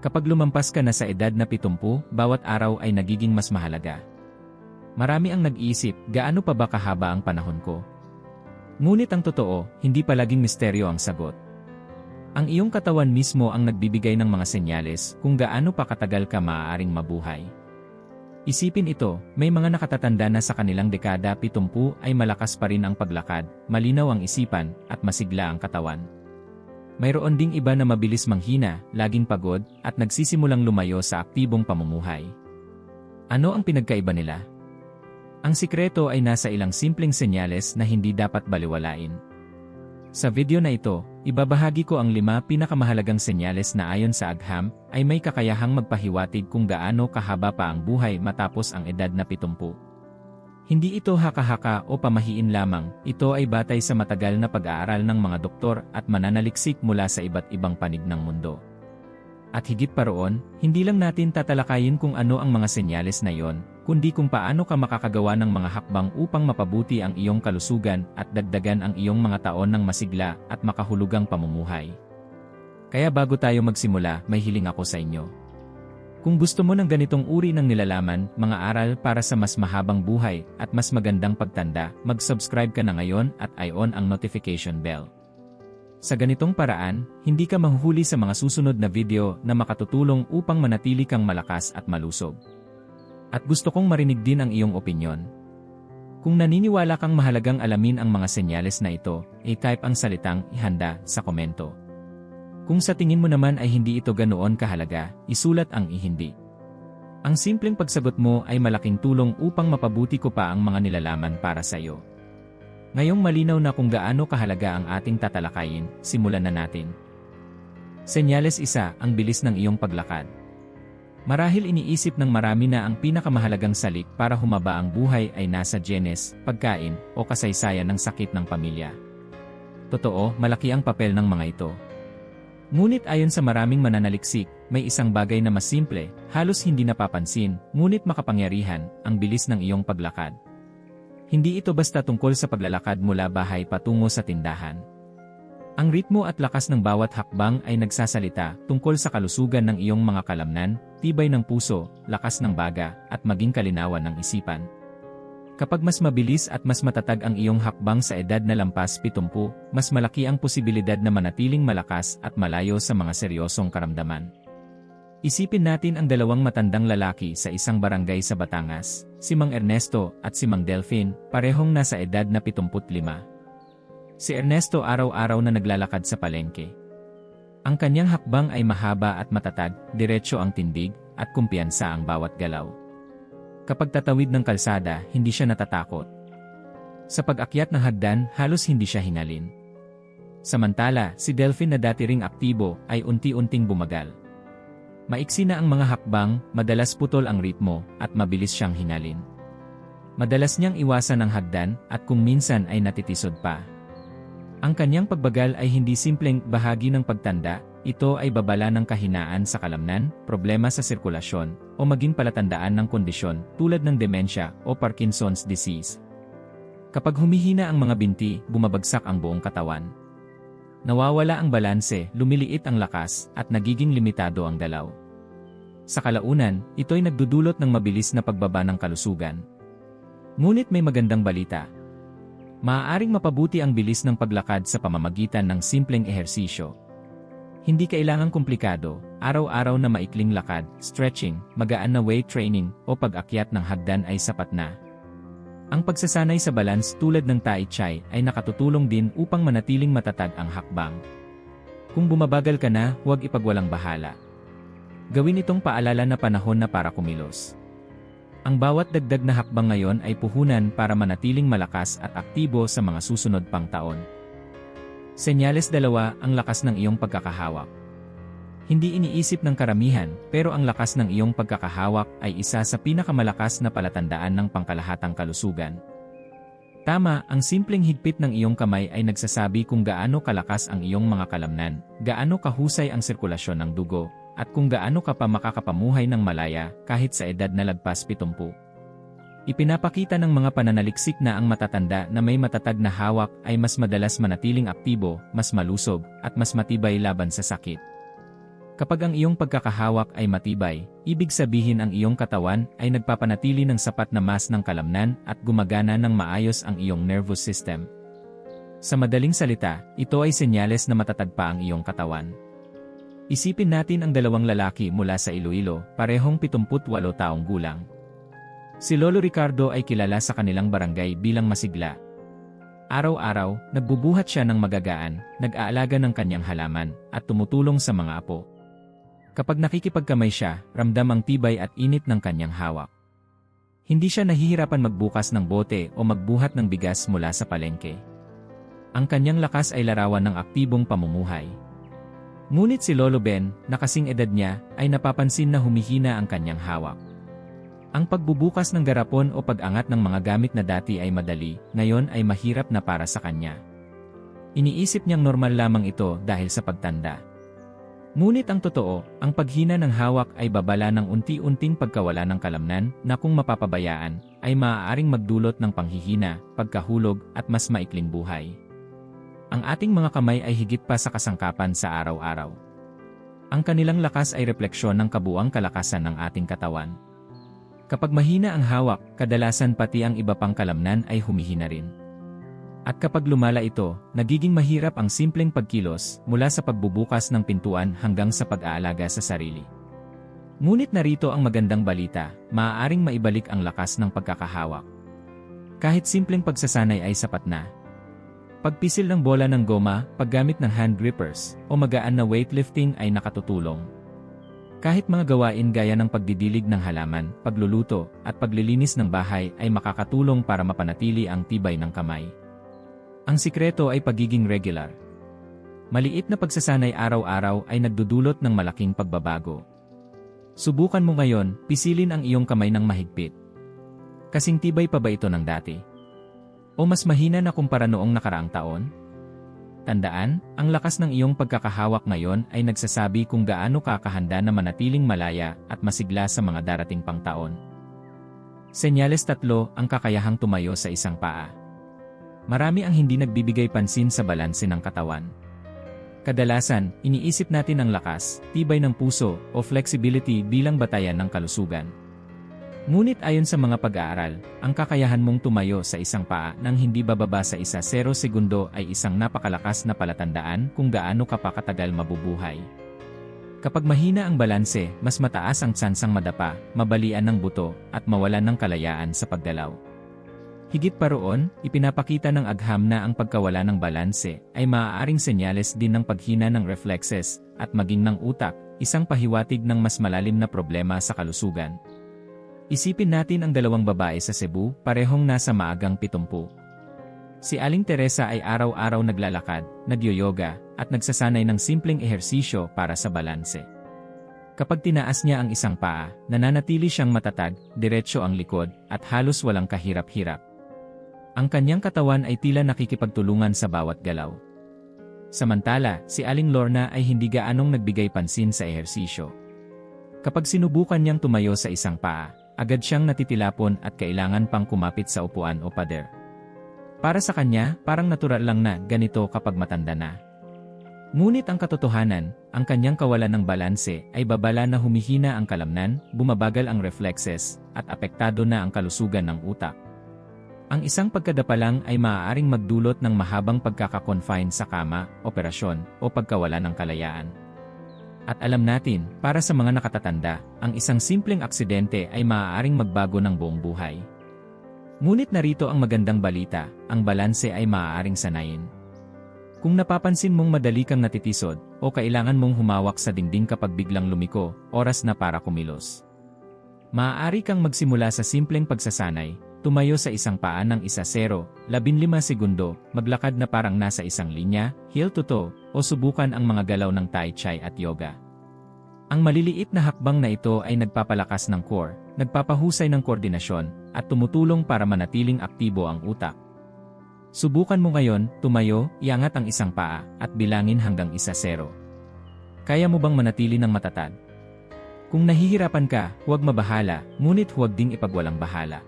Kapag lumampas ka na sa edad na 70, bawat araw ay nagiging mas mahalaga. Marami ang nag-iisip, gaano pa ba kahaba ang panahon ko? Ngunit ang totoo, hindi palaging misteryo ang sagot. Ang iyong katawan mismo ang nagbibigay ng mga senyales kung gaano pa katagal ka maaaring mabuhay. Isipin ito, may mga nakatatanda na sa kanilang dekada 70 ay malakas pa rin ang paglakad, malinaw ang isipan, at masigla ang katawan. Mayroon ding iba na mabilis manghina, laging pagod, at nagsisimulang lumayo sa aktibong pamumuhay. Ano ang pinagkaiba nila? Ang sikreto ay nasa ilang simpleng senyales na hindi dapat baliwalain. Sa video na ito, ibabahagi ko ang lima pinakamahalagang senyales na ayon sa agham ay may kakayahang magpahiwatig kung gaano kahaba pa ang buhay matapos ang edad na 70. Hindi ito haka-haka o pamahiin lamang, ito ay batay sa matagal na pag-aaral ng mga doktor at mananaliksik mula sa iba't ibang panig ng mundo. At higit pa roon, hindi lang natin tatalakayin kung ano ang mga senyales na yon, kundi kung paano ka makakagawa ng mga hakbang upang mapabuti ang iyong kalusugan at dagdagan ang iyong mga taon ng masigla at makahulugang pamumuhay. Kaya bago tayo magsimula, may hiling ako sa inyo. Kung gusto mo ng ganitong uri ng nilalaman, mga aral para sa mas mahabang buhay at mas magandang pagtanda, mag-subscribe ka na ngayon at i-on ang notification bell. Sa ganitong paraan, hindi ka mahuhuli sa mga susunod na video na makatutulong upang manatili kang malakas at malusog. At gusto kong marinig din ang iyong opinyon. Kung naniniwala kang mahalagang alamin ang mga senyales na ito, i-type ang salitang ihanda sa komento. Kung sa tingin mo naman ay hindi ito ganoon kahalaga, isulat ang ihindi. Ang simpleng pagsagot mo ay malaking tulong upang mapabuti ko pa ang mga nilalaman para sa iyo. Ngayong malinaw na kung gaano kahalaga ang ating tatalakayin, simulan na natin. Senyales isa, ang bilis ng iyong paglakad. Marahil iniisip ng marami na ang pinakamahalagang salik para humaba ang buhay ay nasa genes, pagkain, o kasaysayan ng sakit ng pamilya. Totoo, malaki ang papel ng mga ito, Ngunit ayon sa maraming mananaliksik, may isang bagay na mas simple, halos hindi napapansin, ngunit makapangyarihan, ang bilis ng iyong paglakad. Hindi ito basta tungkol sa paglalakad mula bahay patungo sa tindahan. Ang ritmo at lakas ng bawat hakbang ay nagsasalita tungkol sa kalusugan ng iyong mga kalamnan, tibay ng puso, lakas ng baga, at maging kalinawan ng isipan. Kapag mas mabilis at mas matatag ang iyong hakbang sa edad na lampas 70, mas malaki ang posibilidad na manatiling malakas at malayo sa mga seryosong karamdaman. Isipin natin ang dalawang matandang lalaki sa isang barangay sa Batangas, si Mang Ernesto at si Mang Delphine, parehong nasa edad na 75. Si Ernesto araw-araw na naglalakad sa palengke. Ang kanyang hakbang ay mahaba at matatag, diretso ang tindig, at kumpiyansa ang bawat galaw. Kapag tatawid ng kalsada, hindi siya natatakot. Sa pag-akyat ng hagdan, halos hindi siya hinalin. Samantala, si Delphine na dati ring aktibo ay unti-unting bumagal. Maiksi na ang mga hakbang, madalas putol ang ritmo, at mabilis siyang hinalin. Madalas niyang iwasan ang hagdan, at kung minsan ay natitisod pa. Ang kanyang pagbagal ay hindi simpleng bahagi ng pagtanda, ito ay babala ng kahinaan sa kalamnan, problema sa sirkulasyon, o maging palatandaan ng kondisyon tulad ng demensya o Parkinson's disease. Kapag humihina ang mga binti, bumabagsak ang buong katawan. Nawawala ang balanse, lumiliit ang lakas, at nagiging limitado ang dalaw. Sa kalaunan, ito'y nagdudulot ng mabilis na pagbaba ng kalusugan. Ngunit may magandang balita. Maaaring mapabuti ang bilis ng paglakad sa pamamagitan ng simpleng ehersisyo, hindi kailangang komplikado, araw-araw na maikling lakad, stretching, magaan na weight training, o pag-akyat ng hagdan ay sapat na. Ang pagsasanay sa balance tulad ng Tai Chi ay nakatutulong din upang manatiling matatag ang hakbang. Kung bumabagal ka na, huwag ipagwalang bahala. Gawin itong paalala na panahon na para kumilos. Ang bawat dagdag na hakbang ngayon ay puhunan para manatiling malakas at aktibo sa mga susunod pang taon. Senyales dalawa ang lakas ng iyong pagkakahawak. Hindi iniisip ng karamihan, pero ang lakas ng iyong pagkakahawak ay isa sa pinakamalakas na palatandaan ng pangkalahatang kalusugan. Tama, ang simpleng higpit ng iyong kamay ay nagsasabi kung gaano kalakas ang iyong mga kalamnan, gaano kahusay ang sirkulasyon ng dugo, at kung gaano ka pa makakapamuhay ng malaya kahit sa edad na lagpas 70. Ipinapakita ng mga pananaliksik na ang matatanda na may matatag na hawak ay mas madalas manatiling aktibo, mas malusog, at mas matibay laban sa sakit. Kapag ang iyong pagkakahawak ay matibay, ibig sabihin ang iyong katawan ay nagpapanatili ng sapat na mas ng kalamnan at gumagana ng maayos ang iyong nervous system. Sa madaling salita, ito ay senyales na matatag pa ang iyong katawan. Isipin natin ang dalawang lalaki mula sa Iloilo, parehong 78 taong gulang. Si Lolo Ricardo ay kilala sa kanilang barangay bilang masigla. Araw-araw, nagbubuhat siya ng magagaan, nag-aalaga ng kanyang halaman, at tumutulong sa mga apo. Kapag nakikipagkamay siya, ramdam ang tibay at init ng kanyang hawak. Hindi siya nahihirapan magbukas ng bote o magbuhat ng bigas mula sa palengke. Ang kanyang lakas ay larawan ng aktibong pamumuhay. Ngunit si Lolo Ben, na kasing edad niya, ay napapansin na humihina ang kanyang hawak. Ang pagbubukas ng garapon o pag-angat ng mga gamit na dati ay madali, ngayon ay mahirap na para sa kanya. Iniisip niyang normal lamang ito dahil sa pagtanda. Ngunit ang totoo, ang paghina ng hawak ay babala ng unti-unting pagkawala ng kalamnan na kung mapapabayaan, ay maaaring magdulot ng panghihina, pagkahulog, at mas maikling buhay. Ang ating mga kamay ay higit pa sa kasangkapan sa araw-araw. Ang kanilang lakas ay refleksyon ng kabuang kalakasan ng ating katawan. Kapag mahina ang hawak, kadalasan pati ang iba pang kalamnan ay humihina rin. At kapag lumala ito, nagiging mahirap ang simpleng pagkilos mula sa pagbubukas ng pintuan hanggang sa pag-aalaga sa sarili. Ngunit narito ang magandang balita, maaaring maibalik ang lakas ng pagkakahawak. Kahit simpleng pagsasanay ay sapat na, Pagpisil ng bola ng goma, paggamit ng hand grippers, o magaan na weightlifting ay nakatutulong. Kahit mga gawain gaya ng pagdidilig ng halaman, pagluluto, at paglilinis ng bahay ay makakatulong para mapanatili ang tibay ng kamay. Ang sikreto ay pagiging regular. Maliit na pagsasanay araw-araw ay nagdudulot ng malaking pagbabago. Subukan mo ngayon, pisilin ang iyong kamay ng mahigpit. Kasing tibay pa ba ito ng dati? O mas mahina na kumpara noong nakaraang taon? Tandaan, ang lakas ng iyong pagkakahawak ngayon ay nagsasabi kung gaano kakahanda na manatiling malaya at masigla sa mga darating pang taon. Senyales tatlo ang kakayahang tumayo sa isang paa. Marami ang hindi nagbibigay pansin sa balanse ng katawan. Kadalasan, iniisip natin ang lakas, tibay ng puso, o flexibility bilang batayan ng kalusugan. Ngunit ayon sa mga pag-aaral, ang kakayahan mong tumayo sa isang paa nang hindi bababa sa isa 0 segundo ay isang napakalakas na palatandaan kung gaano ka pa katagal mabubuhay. Kapag mahina ang balanse, mas mataas ang tsansang madapa, mabalian ng buto, at mawalan ng kalayaan sa pagdalaw. Higit pa roon, ipinapakita ng agham na ang pagkawala ng balanse ay maaaring senyales din ng paghina ng reflexes at maging ng utak, isang pahiwatig ng mas malalim na problema sa kalusugan. Isipin natin ang dalawang babae sa Cebu, parehong nasa maagang 70. Si Aling Teresa ay araw-araw naglalakad, nagyoyoga, at nagsasanay ng simpleng ehersisyo para sa balanse. Kapag tinaas niya ang isang paa, nananatili siyang matatag, diretsyo ang likod, at halos walang kahirap-hirap. Ang kanyang katawan ay tila nakikipagtulungan sa bawat galaw. Samantala, si Aling Lorna ay hindi gaanong nagbigay pansin sa ehersisyo. Kapag sinubukan niyang tumayo sa isang paa, agad siyang natitilapon at kailangan pang kumapit sa upuan o pader. Para sa kanya, parang natural lang na ganito kapag matanda na. Ngunit ang katotohanan, ang kanyang kawalan ng balanse ay babala na humihina ang kalamnan, bumabagal ang reflexes, at apektado na ang kalusugan ng utak. Ang isang pagkadapalang ay maaaring magdulot ng mahabang pagkakakonfine sa kama, operasyon, o pagkawala ng kalayaan. At alam natin, para sa mga nakatatanda, ang isang simpleng aksidente ay maaaring magbago ng buong buhay. Ngunit narito ang magandang balita, ang balanse ay maaaring sanayin. Kung napapansin mong madali kang natitisod, o kailangan mong humawak sa dingding kapag biglang lumiko, oras na para kumilos. Maaari kang magsimula sa simpleng pagsasanay, tumayo sa isang paa ng isa 0, 15 segundo, maglakad na parang nasa isang linya, heel to toe, o subukan ang mga galaw ng Tai Chi at yoga. Ang maliliit na hakbang na ito ay nagpapalakas ng core, nagpapahusay ng koordinasyon, at tumutulong para manatiling aktibo ang utak. Subukan mo ngayon, tumayo, iangat ang isang paa, at bilangin hanggang isa zero. Kaya mo bang manatili ng matatag? Kung nahihirapan ka, huwag mabahala, ngunit huwag ding ipagwalang bahala.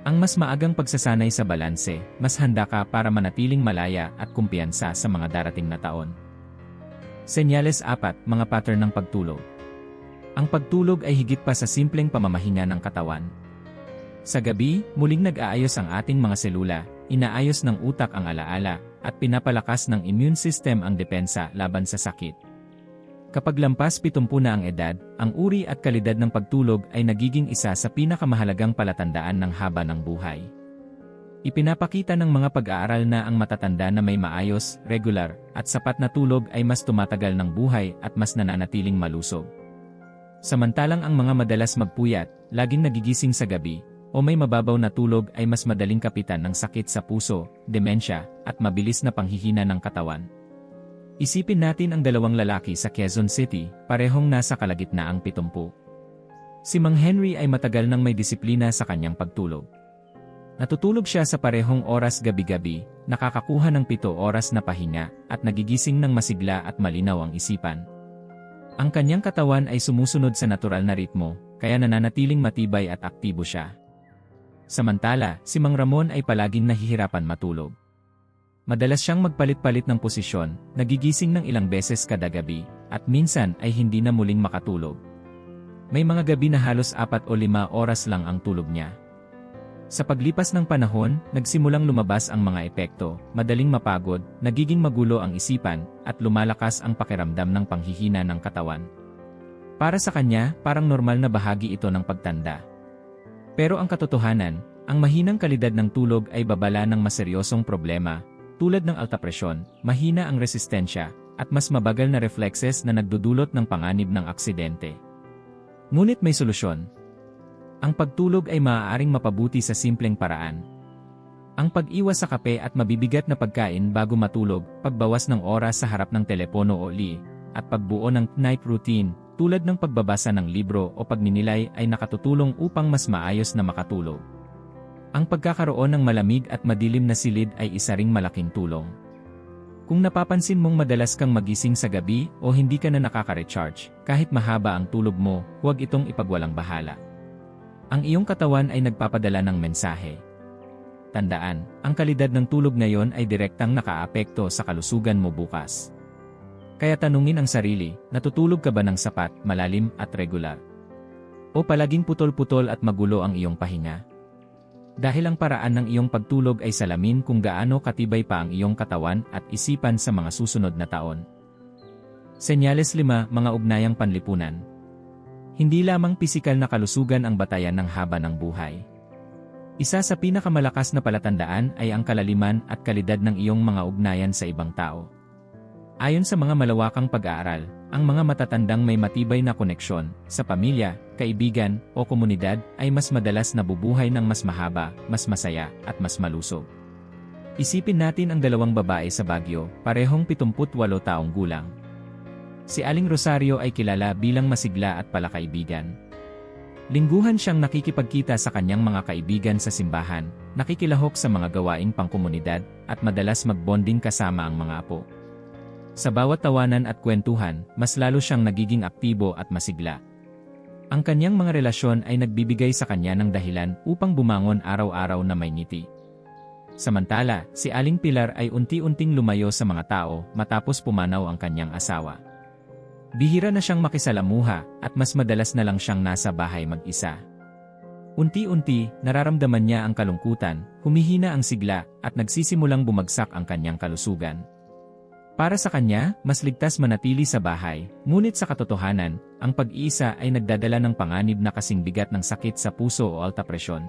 Ang mas maagang pagsasanay sa balanse, mas handa ka para manatiling malaya at kumpiyansa sa mga darating na taon. Senyales 4, mga pattern ng pagtulog. Ang pagtulog ay higit pa sa simpleng pamamahinga ng katawan. Sa gabi, muling nag-aayos ang ating mga selula, inaayos ng utak ang alaala, at pinapalakas ng immune system ang depensa laban sa sakit. Kapag lampas 70 na ang edad, ang uri at kalidad ng pagtulog ay nagiging isa sa pinakamahalagang palatandaan ng haba ng buhay. Ipinapakita ng mga pag-aaral na ang matatanda na may maayos, regular, at sapat na tulog ay mas tumatagal ng buhay at mas nananatiling malusog. Samantalang ang mga madalas magpuyat, laging nagigising sa gabi, o may mababaw na tulog ay mas madaling kapitan ng sakit sa puso, demensya, at mabilis na panghihina ng katawan. Isipin natin ang dalawang lalaki sa Quezon City, parehong nasa kalagitnaang 70. Si Mang Henry ay matagal nang may disiplina sa kanyang pagtulog. Natutulog siya sa parehong oras gabi-gabi, nakakakuha ng pito oras na pahinga, at nagigising ng masigla at malinaw ang isipan. Ang kanyang katawan ay sumusunod sa natural na ritmo, kaya nananatiling matibay at aktibo siya. Samantala, si Mang Ramon ay palaging nahihirapan matulog. Madalas siyang magpalit-palit ng posisyon, nagigising ng ilang beses kada gabi, at minsan ay hindi na muling makatulog. May mga gabi na halos apat o lima oras lang ang tulog niya. Sa paglipas ng panahon, nagsimulang lumabas ang mga epekto, madaling mapagod, nagiging magulo ang isipan, at lumalakas ang pakiramdam ng panghihina ng katawan. Para sa kanya, parang normal na bahagi ito ng pagtanda. Pero ang katotohanan, ang mahinang kalidad ng tulog ay babala ng maseryosong problema, tulad ng alta presyon, mahina ang resistensya, at mas mabagal na reflexes na nagdudulot ng panganib ng aksidente. Ngunit may solusyon, ang pagtulog ay maaaring mapabuti sa simpleng paraan. Ang pag-iwas sa kape at mabibigat na pagkain bago matulog, pagbawas ng oras sa harap ng telepono o li, at pagbuo ng night routine, tulad ng pagbabasa ng libro o pagninilay ay nakatutulong upang mas maayos na makatulog. Ang pagkakaroon ng malamig at madilim na silid ay isa ring malaking tulong. Kung napapansin mong madalas kang magising sa gabi o hindi ka na nakaka-recharge, kahit mahaba ang tulog mo, huwag itong ipagwalang bahala. Ang iyong katawan ay nagpapadala ng mensahe. Tandaan, ang kalidad ng tulog ngayon ay direktang nakaapekto sa kalusugan mo bukas. Kaya tanungin ang sarili, natutulog ka ba ng sapat, malalim at regular? O palaging putol-putol at magulo ang iyong pahinga? Dahil ang paraan ng iyong pagtulog ay salamin kung gaano katibay pa ang iyong katawan at isipan sa mga susunod na taon. Senyales 5, mga ugnayang panlipunan. Hindi lamang pisikal na kalusugan ang batayan ng haba ng buhay. Isa sa pinakamalakas na palatandaan ay ang kalaliman at kalidad ng iyong mga ugnayan sa ibang tao. Ayon sa mga malawakang pag-aaral, ang mga matatandang may matibay na koneksyon sa pamilya, kaibigan o komunidad ay mas madalas nabubuhay ng mas mahaba, mas masaya at mas malusog. Isipin natin ang dalawang babae sa Baguio, parehong 78 taong gulang, Si Aling Rosario ay kilala bilang masigla at palakaibigan. Lingguhan siyang nakikipagkita sa kanyang mga kaibigan sa simbahan, nakikilahok sa mga gawaing pangkomunidad, at madalas magbonding kasama ang mga apo. Sa bawat tawanan at kwentuhan, mas lalo siyang nagiging aktibo at masigla. Ang kanyang mga relasyon ay nagbibigay sa kanya ng dahilan upang bumangon araw-araw na may ngiti. Samantala, si Aling Pilar ay unti-unting lumayo sa mga tao matapos pumanaw ang kanyang asawa. Bihira na siyang makisalamuha at mas madalas na lang siyang nasa bahay mag-isa. Unti-unti, nararamdaman niya ang kalungkutan, humihina ang sigla, at nagsisimulang bumagsak ang kanyang kalusugan. Para sa kanya, mas ligtas manatili sa bahay, ngunit sa katotohanan, ang pag-iisa ay nagdadala ng panganib na kasing bigat ng sakit sa puso o alta presyon.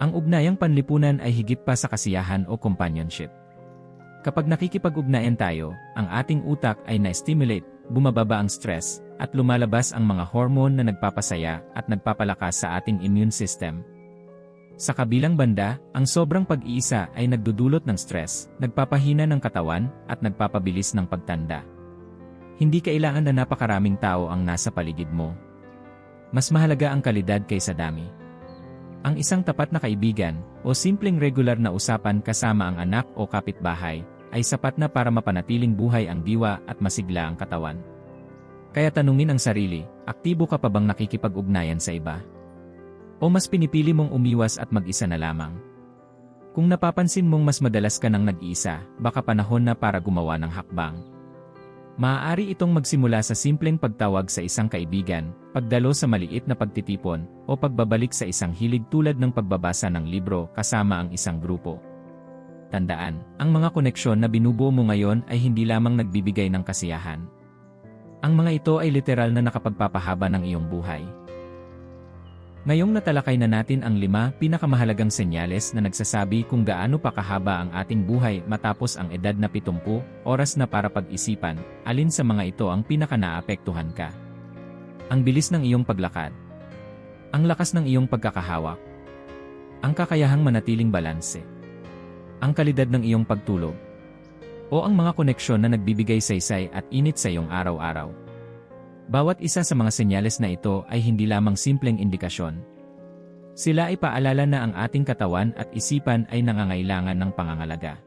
Ang ugnayang panlipunan ay higit pa sa kasiyahan o companionship. Kapag nakikipag-ugnayan tayo, ang ating utak ay na-stimulate bumababa ang stress, at lumalabas ang mga hormone na nagpapasaya at nagpapalakas sa ating immune system. Sa kabilang banda, ang sobrang pag-iisa ay nagdudulot ng stress, nagpapahina ng katawan, at nagpapabilis ng pagtanda. Hindi kailangan na napakaraming tao ang nasa paligid mo. Mas mahalaga ang kalidad kaysa dami. Ang isang tapat na kaibigan, o simpleng regular na usapan kasama ang anak o kapitbahay, ay sapat na para mapanatiling buhay ang diwa at masigla ang katawan. Kaya tanungin ang sarili, aktibo ka pa bang nakikipag-ugnayan sa iba? O mas pinipili mong umiwas at mag-isa na lamang? Kung napapansin mong mas madalas ka nang nag-iisa, baka panahon na para gumawa ng hakbang. Maaari itong magsimula sa simpleng pagtawag sa isang kaibigan, pagdalo sa maliit na pagtitipon, o pagbabalik sa isang hilig tulad ng pagbabasa ng libro kasama ang isang grupo. Tandaan, ang mga koneksyon na binubuo mo ngayon ay hindi lamang nagbibigay ng kasiyahan. Ang mga ito ay literal na nakapagpapahaba ng iyong buhay. Ngayong natalakay na natin ang lima pinakamahalagang senyales na nagsasabi kung gaano pa kahaba ang ating buhay matapos ang edad na 70, oras na para pag-isipan, alin sa mga ito ang pinaka-naapektuhan ka. Ang bilis ng iyong paglakad. Ang lakas ng iyong pagkakahawak. Ang kakayahang manatiling balanse. Ang kalidad ng iyong pagtulog. O ang mga koneksyon na nagbibigay saysay at init sa iyong araw-araw. Bawat isa sa mga senyales na ito ay hindi lamang simpleng indikasyon. Sila ay paalala na ang ating katawan at isipan ay nangangailangan ng pangangalaga.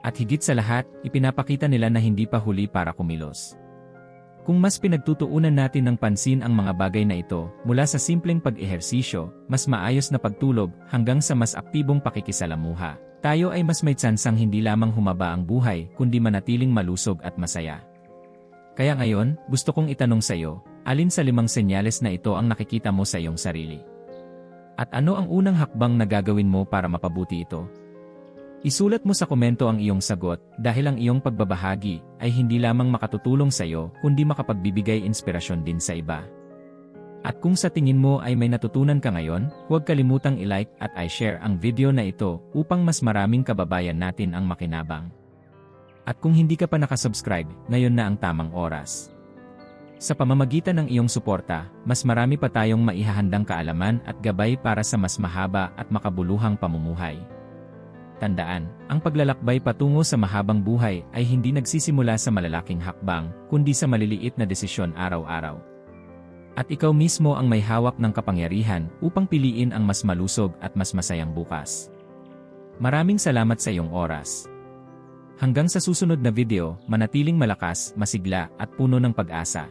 At higit sa lahat, ipinapakita nila na hindi pa huli para kumilos. Kung mas pinagtutuunan natin ng pansin ang mga bagay na ito, mula sa simpleng pag-ehersisyo, mas maayos na pagtulog, hanggang sa mas aktibong pakikisalamuha, tayo ay mas may tsansang hindi lamang humaba ang buhay, kundi manatiling malusog at masaya. Kaya ngayon, gusto kong itanong sa iyo, alin sa limang senyales na ito ang nakikita mo sa iyong sarili? At ano ang unang hakbang na gagawin mo para mapabuti ito? Isulat mo sa komento ang iyong sagot dahil ang iyong pagbabahagi ay hindi lamang makatutulong sa iyo kundi makapagbibigay inspirasyon din sa iba. At kung sa tingin mo ay may natutunan ka ngayon, huwag kalimutang i-like at i-share ang video na ito upang mas maraming kababayan natin ang makinabang. At kung hindi ka pa nakasubscribe, ngayon na ang tamang oras. Sa pamamagitan ng iyong suporta, mas marami pa tayong maihahandang kaalaman at gabay para sa mas mahaba at makabuluhang pamumuhay. Tandaan, ang paglalakbay patungo sa mahabang buhay ay hindi nagsisimula sa malalaking hakbang, kundi sa maliliit na desisyon araw-araw. At ikaw mismo ang may hawak ng kapangyarihan upang piliin ang mas malusog at mas masayang bukas. Maraming salamat sa iyong oras. Hanggang sa susunod na video, manatiling malakas, masigla, at puno ng pag-asa.